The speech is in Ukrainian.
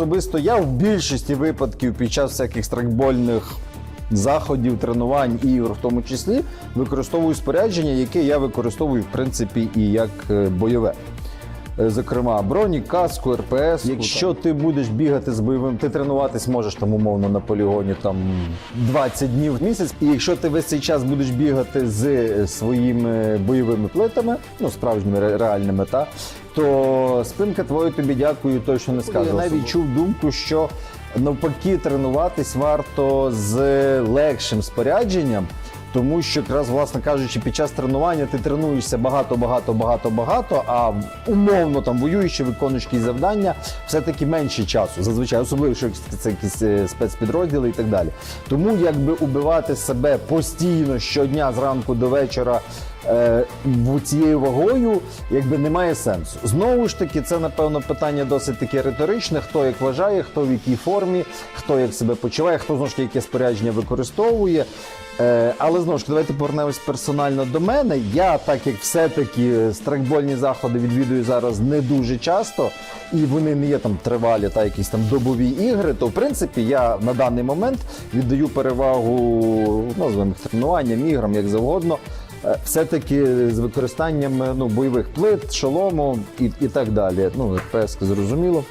особисто я в більшості випадків під час всяких страйкбольних заходів, тренувань, ігор, в тому числі, використовую спорядження, яке я використовую, в принципі, і як е, бойове. Е, Зокрема, бронік, каску, РПС. Якщо ти будеш бігати з бойовим, ти тренуватись можеш там умовно на полігоні там 20 днів в місяць. І якщо ти весь цей час будеш бігати з е, своїми бойовими плитами, ну справжніми реальними, та то спинка твою тобі дякую, точно не скаже. Я навіть чув думку, що навпаки тренуватись варто з легшим спорядженням. Тому що якраз, власне кажучи, під час тренування ти тренуєшся багато, багато, багато, багато, а умовно там воюючи, виконуєш якісь завдання, все-таки менше часу. Зазвичай, особливо, що це якісь е, спецпідрозділи і так далі. Тому якби убивати себе постійно щодня зранку до вечора цією вагою, якби немає сенсу. Знову ж таки, це напевно питання досить таке риторичне. Хто як вважає, хто в якій формі, хто як себе почуває, хто знову ж таки яке спорядження використовує. Е, але знову ж таки, давайте повернемось персонально до мене. Я, так як все-таки страйкбольні заходи відвідую зараз не дуже часто, і вони не є там тривалі та якісь там добові ігри, то в принципі я на даний момент віддаю перевагу їх тренуванням, іграм, як завгодно. Е, Все-таки з використанням е, ну, бойових плит, шолому і, і так далі. Ну, РПС зрозуміло.